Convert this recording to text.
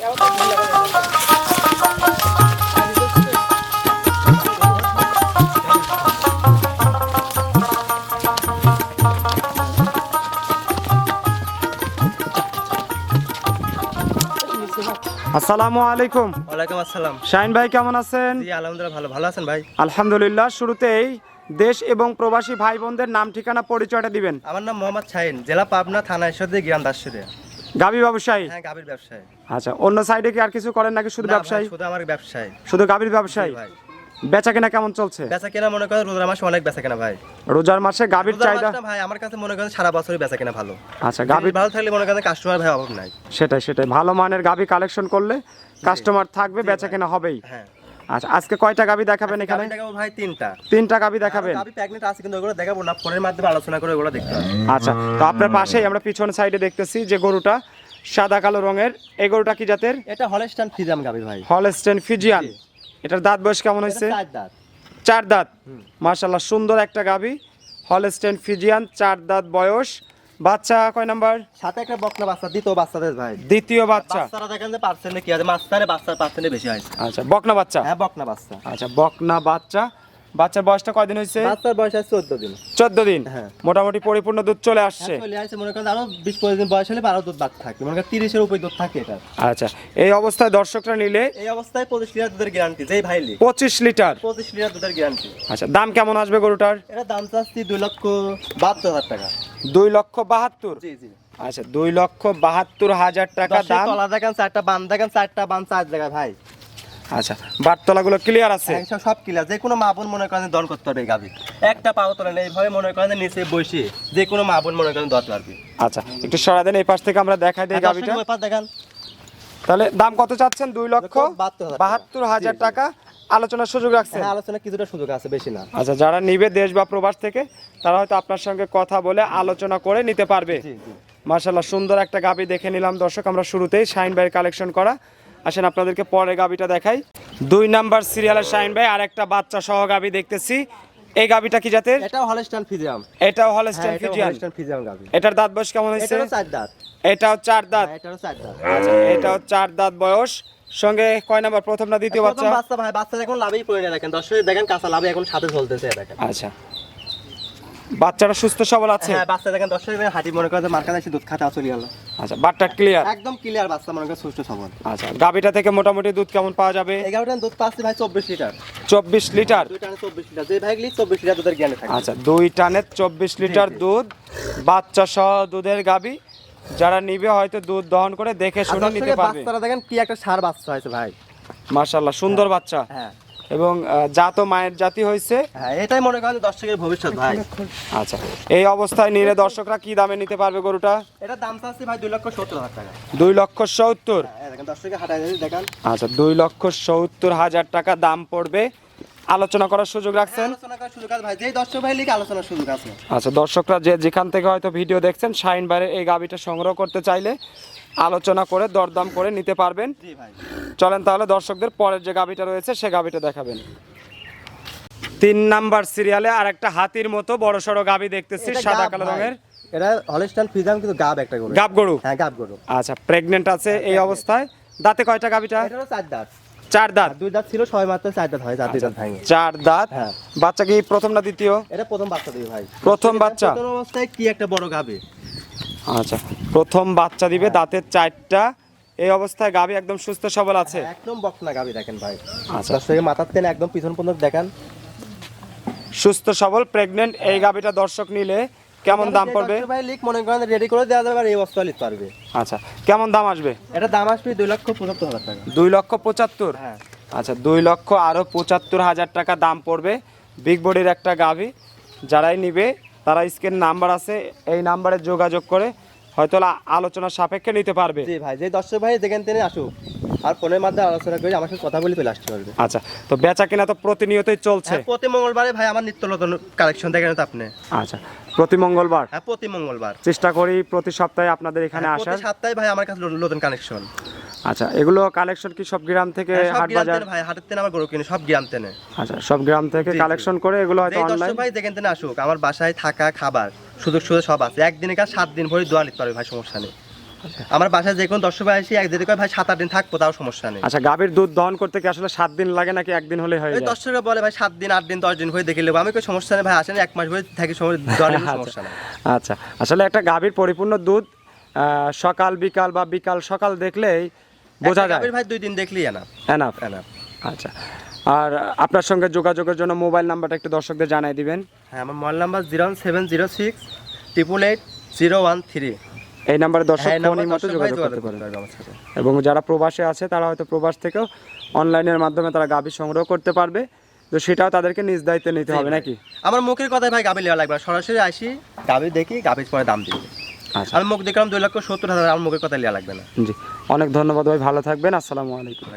আসসালামু আলাইকুম। ওয়ালাইকুম আসসালাম। শাহিন ভাই কেমন আছেন? জি আলহামদুলিল্লাহ ভালো। ভালো আছেন ভাই? আলহামদুলিল্লাহ শুরুতেই দেশ এবং প্রবাসী ভাই বোনদের নাম ঠিকানা পরিচয়টা দিবেন। আমার নাম মোহাম্মদ শাহিন জেলা পাবনা থানা ঈশ্বরদী গ্রাম দাসুরে গাবি ব্যবসায়ী? হ্যাঁ ব্যবসায়ী। আচ্ছা অন্য সাইডে কি আর কিছু করেন নাকি শুধু ব্যবসায়ী? শুধু আমার ব্যবসায়ী। শুধু গাবির ব্যবসায়ী? জি বেচা কেনা কেমন চলছে? বেচা কেনা মনে করেন রোজার মাসে অনেক বেচা কেনা ভাই। রোজার মাসে গাবির চাহিদা ভাই আমার কাছে মনে করেন সারা বছরই বেচা কেনা ভালো। আচ্ছা গাভীর গাবি ভালো থাকলে মনে করেন কাস্টমার ভাই অভাব নাই। সেটাই সেটাই। ভালো মানের গাবি কালেকশন করলে কাস্টমার থাকবে বেচা কেনা হবেই। হ্যাঁ। আচ্ছা আজকে কয়টা গাবি দেখাবেন এখানে? দেখাবো ভাই তিনটা। তিনটা গাবি দেখাবেন? গাভী প্রেগনেন্ট আছে কিন্তু ওগুলো দেখাবো না ফোনের মাধ্যমে আলোচনা করে ওগুলো দেখতে আচ্ছা তো আপনার পাশেই আমরা পিছন সাইডে দেখতেছি যে গরুটা সাদা কালো রঙের এই গরুটা কি জাতের? এটা হলস্টান ফিজাম গাভী ভাই। হলস্টেন ফিজিয়ান এটার দাঁত বয়স কেমন হয়েছে? চার দাঁত। চার দাঁত। মার্শাল্লাহ সুন্দর একটা গাবি। হলস্টেন ফিজিয়ান চার দাঁত বয়স। বাচ্চা কয় নাম্বার? সাথে একটা বকনা বাচ্চা দ্বিতীয় বাচ্চাদের ভাই। দ্বিতীয় বাচ্চা। বাচ্চারা দেখেন যে পার্সেন্টে কি আছে? মাঝখানে বাচ্চার পার্সেন্টে বেশি হয়েছে আচ্ছা বকনা বাচ্চা? হ্যাঁ বকনা বাচ্চা। আচ্ছা বকনা বাচ্চা। বাচ্চার বয়সটা কয়দিন হয়েছে? বাচ্চার বয়স আছে চোদ্দ দিন। চোদ্দ দিন? হ্যাঁ। মোটামুটি পরিপূর্ণ দুধ চলে আসছে। চলে আসছে। মনে করেন আরও বিশ পঁচিশ দিন বয়স হলে আরও দুধ বাদ থাকে। মনে করেন তিরিশের উপরে দুধ থাকে এটা। আচ্ছা এই অবস্থায় দর্শকরা নিলে এই অবস্থায় পঁচিশ লিটার দুধের গ্যারান্টি যেই ভাইলি পঁচিশ লিটার? পঁচিশ লিটার দুধের গ্যারান্টি আচ্ছা দাম কেমন আসবে গরুটার? এটা দাম চাচ্ছি দুই লক্ষ বাহাত্তর হাজার টাকা। দুই লক্ষ বাহাত্তর। আচ্ছা দুই লক্ষ বাহাত্তর হাজার টাকা দাম। তলা দেখেন চারটা বান দেখেন চারটা বান চার জায়গায় ভাই। আচ্ছা ক্লিয়ার আছে? সব কিলা যে কোনো মা বোন মনে করেন দন করতে পারবে এই গাভি। একটা পাও তোলে না এইভাবে মনে করেন নিচে বসে যে কোনো মা বোন মনে করেন দত পারবে আচ্ছা একটু সরা দেন এই পাশ থেকে আমরা দেখাই দিই গাবিটা ব্যাপার দেখেন। তাহলে দাম কত চাচ্ছেন? দুই লক্ষ বাহাত্তর হাজার টাকা। আলোচনার সুযোগ রাখছেন? হ্যাঁ আলোচনা কিছুটা সুযোগ আছে বেশি না। আচ্ছা যারা নিবে দেশ বা প্রবাস থেকে তারা হয়তো আপনার সঙ্গে কথা বলে আলোচনা করে নিতে পারবে। মার্শাল্লাহ সুন্দর একটা গাবি দেখে নিলাম দর্শক আমরা শুরুতেই শাইন ভাইয়ের কালেকশন করা। আসেন আপনাদেরকে পরে গাবিটা দেখাই। দুই নাম্বার সিরিয়ালের শাইন ভাই আর একটা বাচ্চা সহ গাবি দেখতেছি। এই গাবিটা কি জাতের? এটাও হলস্টাইন ফিজিয়াম এটাও হলস্টাইন হ্যাঁ এটাও ফিজিয়াম এটার দাঁত বয়স কেমন হয়েছে? এটারও চার দাঁত। এটাও চার দাঁত। হ্যাঁ এটারও চার দাঁত। আচ্ছা এটাও চার দাঁত বয়স। সঙ্গে কয় নাম্বার প্রথম না দ্বিতীয় বাচ্চা? বাচ্চা ভাই বাচ্চা এখন লাভই পড়ে না দেখেন। দর্শক দেখেন কাঁচা লাভে এখন সাথে চলতেছে দেখেন। আচ্ছা। বাচ্চাটা সুস্থ সবল আছে? হ্যাঁ বাচ্চা দেখেন দর্শক দেখেন হাঁটি মনে করেন যে মার্কাতে এসে দুধ খাতে চলে গেল আচ্ছা বাটটা ক্লিয়ার একদম ক্লিয়ার বাচ্চা মনে করেন সুস্থ সবল। আচ্ছা গাবিটা থেকে মোটামুটি দুধ কেমন পাওয়া যাবে? এগারোটা দুধ পাচ্ছি ভাই চব্বিশ লিটার। চব্বিশ লিটার? দুই টানে চব্বিশ লিটার। যে ভাই লিখ চব্বিশ লিটার দুধের জ্ঞানে থাকে। আচ্ছা দুই টানের চব্বিশ লিটার দুধ বাচ্চা সহ দুধের গাবি যারা নিবে হয়তো দুধ দহন করে দেখে শুনে নিতে পারবে। বাচ্চারা দেখেন কি একটা সার বাচ্চা হয়েছে ভাই। মার্শাল্লাহ সুন্দর বাচ্চা। হ্যাঁ। এবং জাত মায়ের জাতি হয়েছে। হ্যাঁ এটাই মনে করেন দর্শকের ভবিষ্যৎ ভাই। আচ্ছা এই অবস্থায় নিলে দর্শকরা কি দামে নিতে পারবে গরুটা? এটা দাম চাচ্ছি ভাই দুই লক্ষ সত্তর হাজার টাকা। দুই লক্ষ সত্তর? হ্যাঁ দেখেন দর্শকের হাঁটাই দেখেন। আচ্ছা দুই লক্ষ সত্তর হাজার টাকা দাম পড়বে। আলোচনা করার সুযোগ রাখছেন? সুযোগ আছে। আচ্ছা দর্শকরা যে যেখান থেকে হয়তো ভিডিও দেখছেন শাইন বাইরের এই গাবিটা সংগ্রহ করতে চাইলে আলোচনা করে দরদাম করে নিতে পারবেন। চলেন তাহলে দর্শকদের পরের যে গাবিটা রয়েছে সে গাবিটা দেখাবেন। তিন নাম্বার সিরিয়ালে আর একটা হাতির মতো বড় সড়ো গাবি দেখতেছি সাদা কালো রঙের। এটা হলস্টান ফিজাম কিন্তু গাব একটা গরু। গাব গরু? হ্যাঁ গাব গরু। আচ্ছা প্রেগনেন্ট আছে এই অবস্থায়। দাঁতে কয়টা গাবিটা? চার দাঁত। চার দাঁত? দুই দাঁত ছিল ছয় মাত্র চার দাঁত হয় চার দুই দাঁত ভাঙে। চার দাঁত? হ্যাঁ। বাচ্চা কি প্রথম না দ্বিতীয়? এটা প্রথম বাচ্চা দিবে ভাই। প্রথম বাচ্চা? প্রথম অবস্থায় কি একটা বড় গাবে? আচ্ছা প্রথম বাচ্চা দিবে দাঁতের চারটা। এই অবস্থায় গাবি একদম সুস্থ সবল আছে? একদম বকনা গাবি দেখেন ভাই। আচ্ছা। দর্শকের মাথার তেন একদম পিছন পর্যন্ত দেখেন। সুস্থ সবল প্রেগনেন্ট এই গাবিটা দর্শক নিলে কেমন দাম পড়বে? ভাই লিক মনে করেন রেডি করে দেওয়া যাবে আর এই বস্তা নিতে পারবে। আচ্ছা কেমন দাম আসবে? এটা দাম আসবে দুই লক্ষ পঁচাত্তর হাজার টাকা। দুই লক্ষ পঁচাত্তর? হ্যাঁ। আচ্ছা দুই লক্ষ আরও পঁচাত্তর হাজার টাকা দাম পড়বে বিগ বডির একটা গাভি। যারাই নিবে তারা স্ক্রিন নাম্বার আছে এই নাম্বারে যোগাযোগ করে হয়তো আ- আলোচনার সাপেক্ষে নিতে পারবে। জি ভাই যে দর্শক ভাই যেখান থেকে আসুক আর ফোনের মাধ্যমে আলোচনা করে আমার সাথে কথা বলে চলে আসতে পারবে। আচ্ছা তো বেচা কিনা তো প্রতিনিয়তই চলছে। হ্যাঁ, প্রতি মঙ্গলবারে ভাই আমার নিত্য নতুন কালেকশন দেখেন তো আপনি। আচ্ছা প্রতি মঙ্গলবার? হ্যাঁ প্রতি মঙ্গলবার। চেষ্টা করি প্রতি সপ্তাহে আপনাদের এখানে হ্যাঁ, আসার। প্রতি সপ্তাহে ভাই আমার কাছে নতুন- কানেকশন আচ্ছা এগুলো কালেকশন কি সব গ্রাম থেকে সব হাট বাজার? থেকে ভাই হাটের তেনে আমার গরু কিনে সব গ্রাম তেনে আচ্ছা সব গ্রাম থেকে। কালেকশন করে এগুলো হয়তো অনলাইন ভাই থেকে আসুক আমার বাসায় থাকা খাবার সুযোগ সুযোগ সব আছে। একদিনে কাজ সাত দিন ভরে দোয়া নিতে পারবে ভাই সমস্যা নেই। আমার বাসায় যে কোনো দর্শক ভাই আসি এক যদি কয় ভাই সাত আট দিন থাকব তাও সমস্যা নেই। আচ্ছা গাভীর দুধ দহন করতে কি আসলে সাত দিন লাগে নাকি একদিন হলে হয় দর্শকরা বলে ভাই সাত দিন আট দিন দশ দিন হয়ে দেখে নেব। আমি কোনো সমস্যা নেই ভাই আসেন এক মাস হয়ে থাকি সময় সমস্যা নেই। আচ্ছা আসলে একটা গাভীর পরিপূর্ণ দুধ সকাল বিকাল বা বিকাল সকাল দেখলেই বোঝা যায়। ভাই দুই দিন দেখলি না এনাফ না আচ্ছা আর আপনার সঙ্গে যোগাযোগের জন্য মোবাইল নাম্বারটা একটু দর্শকদের জানাই দিবেন। হ্যাঁ আমার mobile number zero one seven zero six triple eight zero one three এই নাম্বারে দর্শক হ্যাঁ ফোনই মতো যোগাযোগ করতে পারেন। এবং যারা প্রবাসে আছে তারা হয়তো প্রবাস থেকেও অনলাইনের মাধ্যমে তারা গাভী সংগ্রহ করতে পারবে। তো সেটাও তাদেরকে নিজ দায়িত্বে নিতে হবে নাকি? আমার মুখের কথায় ভাই গাভী নেওয়া লাগবে সরাসরি আসি গাভী দেখি গাভীর পরে দাম দিই। আচ্ছা। আমি মুখ দেখলাম দুই লক্ষ সত্তর হাজার আমার মুখের কথা নেওয়া লাগবে না। জি। অনেক ধন্যবাদ ভাই ভালো থাকবেন আসসালামু আলাইকুম।